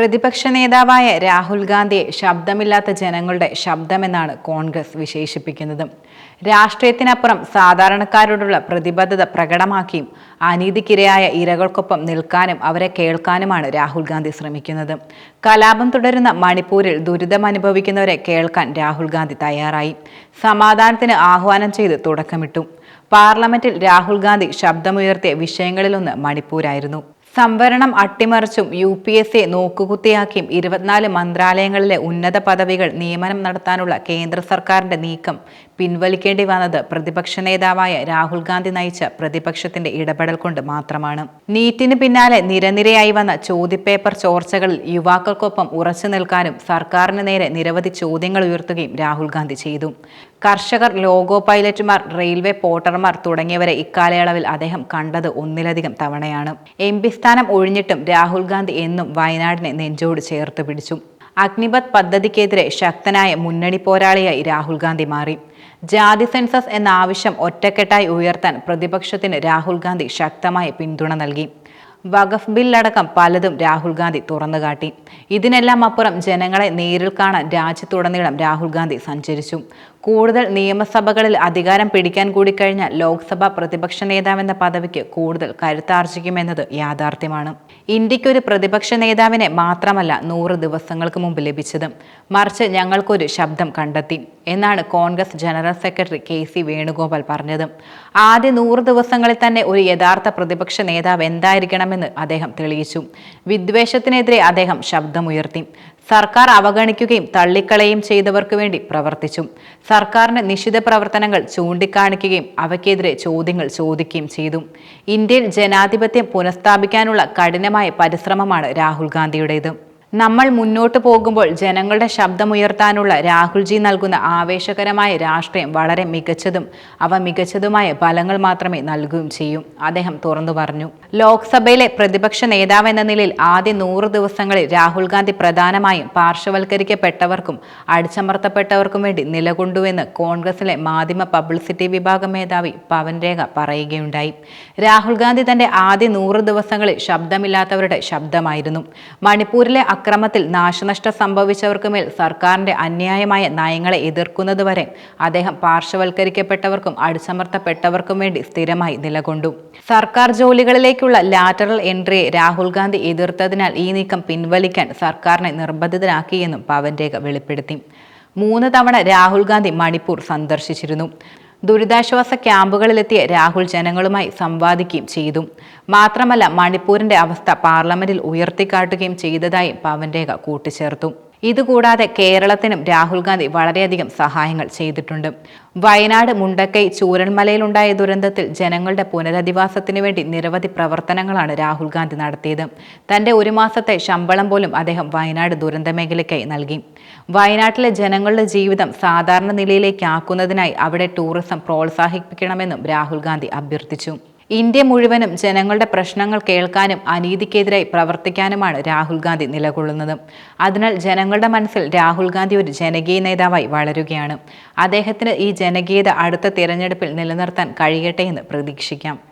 പ്രതിപക്ഷ നേതാവായ രാഹുൽ ഗാന്ധിയെ ശബ്ദമില്ലാത്ത ജനങ്ങളുടെ ശബ്ദമെന്നാണ് കോൺഗ്രസ് വിശേഷിപ്പിക്കുന്നത്. രാഷ്ട്രീയത്തിനപ്പുറം സാധാരണക്കാരോടുള്ള പ്രതിബദ്ധത പ്രകടമാക്കിയും അനീതിക്കിരയായ ഇരകൾക്കൊപ്പം നിൽക്കാനും അവരെ കേൾക്കാനുമാണ് രാഹുൽ ഗാന്ധി ശ്രമിക്കുന്നത്. കലാപം തുടരുന്ന മണിപ്പൂരിൽ ദുരിതമനുഭവിക്കുന്നവരെ കേൾക്കാൻ രാഹുൽ ഗാന്ധി തയ്യാറായി. സമാധാനത്തിന് ആഹ്വാനം ചെയ്ത് തുടക്കമിട്ടു. പാർലമെന്റിൽ രാഹുൽ ഗാന്ധി ശബ്ദമുയർത്തിയ വിഷയങ്ങളിലൊന്ന് മണിപ്പൂരായിരുന്നു. സംവരണം അട്ടിമറിച്ചും യു പി എസ് എ നോക്കുകുത്തിയാക്കിയും ഇരുപത്തിനാല് മന്ത്രാലയങ്ങളിലെ ഉന്നത പദവികൾ നിയമനം നടത്താനുള്ള കേന്ദ്ര സർക്കാരിന്റെ നീക്കം പിൻവലിക്കേണ്ടി വന്നത് പ്രതിപക്ഷ നേതാവായ രാഹുൽ ഗാന്ധി നയിച്ച പ്രതിപക്ഷത്തിന്റെ ഇടപെടൽ കൊണ്ട് മാത്രമാണ്. നീറ്റിന് പിന്നാലെ നിരനിരയായി വന്ന ചോദ്യപേപ്പർ ചോർച്ചകളിൽ യുവാക്കൾക്കൊപ്പം ഉറച്ചു നിൽക്കാനും സർക്കാരിന് നേരെ നിരവധി ചോദ്യങ്ങൾ ഉയർത്തുകയും രാഹുൽ ഗാന്ധി ചെയ്തു. കർഷകർ ലോഗോ പൈലറ്റുമാർ റെയിൽവേ പോർട്ടർമാർ തുടങ്ങിയവരെ ഇക്കാലയളവിൽ അദ്ദേഹം കണ്ടത് ഒന്നിലധികം തവണയാണ്. എം പി സ്ഥാനം ഒഴിഞ്ഞിട്ടും രാഹുൽ ഗാന്ധി എന്നും വയനാടിനെ നെഞ്ചോട് ചേർത്ത് പിടിച്ചു. അഗ്നിപത് പദ്ധതിക്കെതിരെ ശക്തനായ മുന്നണി പോരാളിയായി രാഹുൽ ഗാന്ധി മാറി. ജാതി സെൻസസ് എന്ന ആവശ്യം ഒറ്റക്കെട്ടായി ഉയർത്താൻ പ്രതിപക്ഷത്തിന് രാഹുൽ ഗാന്ധി ശക്തമായ പിന്തുണ നൽകി. വഖഫ് ബില്ലടക്കം പലതും രാഹുൽ ഗാന്ധി തുറന്നുകാട്ടി. ഇതിനെല്ലാം അപ്പുറം ജനങ്ങളെ നേരിൽ കാണാൻ രാജ്യത്തുടനീളം രാഹുൽ ഗാന്ധി സഞ്ചരിച്ചു. കൂടുതൽ നിയമസഭകളിൽ അധികാരം പിടിക്കാൻ കൂടി കഴിഞ്ഞാൽ ലോക്സഭ പ്രതിപക്ഷ നേതാവെന്ന പദവിക്ക് കൂടുതൽ കരുത്താർജിക്കുമെന്നത് യാഥാർത്ഥ്യമാണ്. ഇന്ത്യക്കൊരു പ്രതിപക്ഷ നേതാവിനെ മാത്രമല്ല നൂറ് ദിവസങ്ങൾക്ക് മുമ്പ് ലഭിച്ചത്. മറിച്ച് ഞങ്ങൾക്കൊരു ശബ്ദം കണ്ടെത്തി എന്നാണ് Congress general secretary K C Venugopal പറഞ്ഞത്. ആദ്യ നൂറ് ദിവസങ്ങളിൽ തന്നെ ഒരു യഥാർത്ഥ പ്രതിപക്ഷ നേതാവ് എന്തായിരിക്കണമെന്ന് അദ്ദേഹം തെളിയിച്ചു. വിദ്വേഷത്തിനെതിരെ അദ്ദേഹം ശബ്ദമുയർത്തി. സർക്കാർ അവഗണിക്കുകയും തള്ളിക്കളയും ചെയ്തവർക്ക് വേണ്ടി പ്രവർത്തിച്ചു. സർക്കാരിന്റെ നിശ്ചിത പ്രവർത്തനങ്ങൾ ചൂണ്ടിക്കാണിക്കുകയും അവയ്ക്കെതിരെ ചോദ്യങ്ങൾ ചോദിക്കുകയും ചെയ്തു. ഇന്ത്യയിൽ ജനാധിപത്യം പുനഃസ്ഥാപിക്കാനുള്ള കഠിനമായ പരിശ്രമമാണ് രാഹുൽ ഗാന്ധിയുടേത്. നമ്മൾ മുന്നോട്ട് പോകുമ്പോൾ ജനങ്ങളുടെ ശബ്ദമുയർത്താനുള്ള രാഹുൽജി നൽകുന്ന ആവേശകരമായ രാഷ്ട്രീയം വളരെ മികച്ചതും അവ മികച്ചതുമായ ഫലങ്ങൾ മാത്രമേ നൽകുകയും ചെയ്യൂ അദ്ദേഹം തുറന്നു പറഞ്ഞു. ലോക്സഭയിലെ പ്രതിപക്ഷ നേതാവ് എന്ന നിലയിൽ ആദ്യ നൂറ് ദിവസങ്ങളിൽ രാഹുൽ ഗാന്ധി പ്രധാനമായും പാർശ്വവൽക്കരിക്കപ്പെട്ടവർക്കും അടിച്ചമർത്തപ്പെട്ടവർക്കും വേണ്ടി നിലകൊണ്ടുവെന്ന് കോൺഗ്രസിലെ മാധ്യമ പബ്ലിസിറ്റി വിഭാഗം മേധാവി പവൻ രേഖ പറയുകയുണ്ടായി. രാഹുൽ ഗാന്ധി തന്റെ ആദ്യ നൂറ് ദിവസങ്ങളിൽ ശബ്ദമില്ലാത്തവരുടെ ശബ്ദമായിരുന്നു. മണിപ്പൂരിലെ അക്രമത്തിൽ നാശനഷ്ടം സംഭവിച്ചവർക്ക് മേൽ സർക്കാരിന്റെ അന്യായമായ നയങ്ങളെ എതിർക്കുന്നതുവരെ അദ്ദേഹം പാർശ്വവൽക്കരിക്കപ്പെട്ടവർക്കും അടിച്ചമർത്തപ്പെട്ടവർക്കും വേണ്ടി സ്ഥിരമായി നിലകൊണ്ടു. സർക്കാർ ജോലികളിലേക്കുള്ള ലാറ്ററൽ എൻട്രിയെ രാഹുൽ ഗാന്ധി എതിർത്തതിനാൽ ഈ നീക്കം പിൻവലിക്കാൻ സർക്കാരിനെ നിർബന്ധിതരാക്കിയെന്നും പവൻ രേഖ വെളിപ്പെടുത്തി. മൂന്ന് തവണ രാഹുൽ ഗാന്ധി മണിപ്പൂർ സന്ദർശിച്ചിരുന്നു. ദുരിതാശ്വാസ ക്യാമ്പുകളിലെത്തിയ രാഹുൽ ജനങ്ങളുമായി സംവാദിക്കുകയും ചെയ്തു. മാത്രമല്ല മണിപ്പൂരിന്റെ അവസ്ഥ പാർലമെന്റിൽ ഉയർത്തിക്കാട്ടുകയും ചെയ്തതായും പവൻരേഖ കൂട്ടിച്ചേർത്തു. ഇതുകൂടാതെ കേരളത്തിനും രാഹുൽ ഗാന്ധി വളരെയധികം സഹായങ്ങൾ ചെയ്തിട്ടുണ്ട്. വയനാട് മുണ്ടക്കൈ ചൂരൽമലയിലുണ്ടായ ദുരന്തത്തിൽ ജനങ്ങളുടെ പുനരധിവാസത്തിന് വേണ്ടി നിരവധി പ്രവർത്തനങ്ങളാണ് രാഹുൽ ഗാന്ധി നടത്തിയത്. തന്റെ ഒരു മാസത്തെ ശമ്പളം പോലും അദ്ദേഹം വയനാട് ദുരന്ത മേഖലയ്ക്കായി നൽകി. വയനാട്ടിലെ ജനങ്ങളുടെ ജീവിതം സാധാരണ നിലയിലേക്ക് ആക്കുന്നതിനായി അവിടെ ടൂറിസം പ്രോത്സാഹിപ്പിക്കണമെന്നും രാഹുൽ ഗാന്ധി അഭ്യർത്ഥിച്ചു. ഇന്ത്യ മുഴുവനും ജനങ്ങളുടെ പ്രശ്നങ്ങൾ കേൾക്കാനും അനീതിക്കെതിരായി പ്രവർത്തിക്കാനുമാണ് രാഹുൽ ഗാന്ധി നിലകൊള്ളുന്നത്. അതിനാൽ ജനങ്ങളുടെ മനസ്സിൽ രാഹുൽ ഗാന്ധി ഒരു ജനകീയ നേതാവായി വളരുകയാണ്. അദ്ദേഹത്തിന് ഈ ജനകീയത അടുത്ത തിരഞ്ഞെടുപ്പിൽ നിലനിർത്താൻ കഴിയട്ടെ എന്ന് പ്രതീക്ഷിക്കാം.